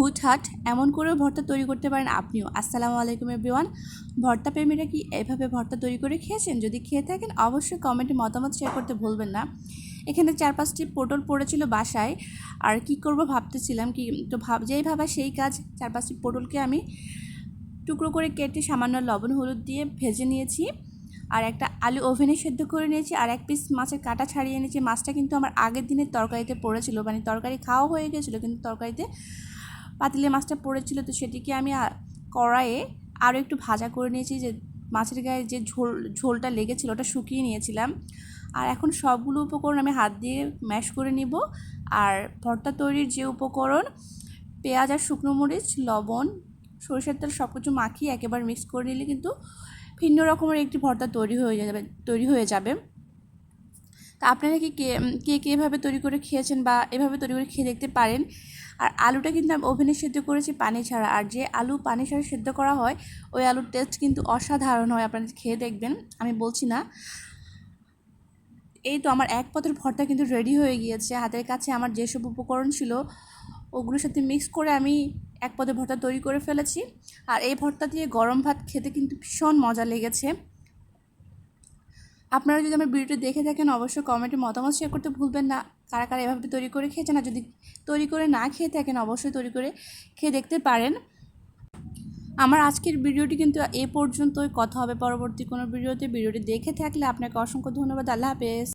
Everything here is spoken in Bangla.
হুটহাট এমন করেও ভর্তা তৈরি করতে পারেন আপনিও। আসসালামু আলাইকুম, এভরিওয়ান। ভর্তা প্রেমীরা কি এভাবে ভর্তা তৈরি করে খেয়েছেন? যদি খেয়ে থাকেন, অবশ্যই কমেন্টে মতামত শেয়ার করতে ভুলবেন না। এখানে চার পাঁচটি পটল পড়েছিল বাসায়। আর কি করব ভাবতেছিলাম কি, তো ভাব যেই ভাবা সেই কাজ। চার পাঁচটি পটলকে আমি টুকরো করে কেটে সামান্য লবণ, হলুদ দিয়ে ভেজে নিয়েছি। আর একটা আলু ওভেনে সেদ্ধ করে নিয়েছি। আর এক পিস মাছের কাটা ছাড়িয়ে নিয়েছি মাছটা কিন্তু আমার আগের দিনের তরকারিতে পড়েছিল। মানে তরকারি খাওয়া হয়ে গেছিল, কিন্তু তরকারিতে পাতিলে মাছটা পড়েছিল তো সেটিকে আমি কড়াইয়ে আরও একটু ভাজা করে নিয়েছি যে মাছের গায়ে যে ঝোল, ঝোলটা লেগেছিল ওটা শুকিয়ে নিয়েছিলাম। আর এখন সবগুলো উপকরণ আমি হাত দিয়ে ম্যাশ করে নিব। আর ভর্তা তৈরির যে উপকরণ, পেঁয়াজ আর শুকনো মরিচ, লবণ, সরিষার তেল সব কিছু মাখিয়ে একেবারে মিক্স করে নিলে কিন্তু ভিন্ন রকমের একটি ভর্তা তৈরি হয়ে যাবে, তৈরি হয়ে যাবে। তা আপনারা কি কে কে এভাবে তৈরি করে খেয়েছেন বা এভাবে তৈরি করে খেয়ে দেখতে পারেন? আর আলুটা কিন্তু আমি ওভেনে সেদ্ধ করেছি পানি ছাড়া। আর যে আলু পানি ছাড়া সেদ্ধ করা হয়, ওই আলুর টেস্ট কিন্তু অসাধারণ হয়, আপনারা খেয়ে দেখবেন। আমি বলছি না। এই তো আমার এক পথের ভর্তা কিন্তু রেডি হয়ে গিয়েছে। হাতের কাছে আমার যেসব উপকরণ ছিল, ওগুলোর সাথে মিক্স করে আমি এক পদের ভর্তা তৈরি করে ফেলেছি। আর এই ভর্তা দিয়ে গরম ভাত খেতে কিন্তু ভীষণ মজা লেগেছে। আপনারা যদি আমার ভিডিওটি দেখে থাকেন, অবশ্যই কমেন্টে মতামত শেয়ার করতে ভুলবেন না। কারা কারা এভাবে তৈরি করে খেয়েছেন আর যদি তৈরি করে না খেয়ে থাকেন, অবশ্যই তৈরি করে খেয়ে দেখতে পারেন। আমার আজকের ভিডিওটি কিন্তু এ পর্যন্তই। কথা হবে পরবর্তী কোনো ভিডিওতে। ভিডিওটি দেখে থাকলে আপনাকে অসংখ্য ধন্যবাদ। আল্লাহ হাফেজ।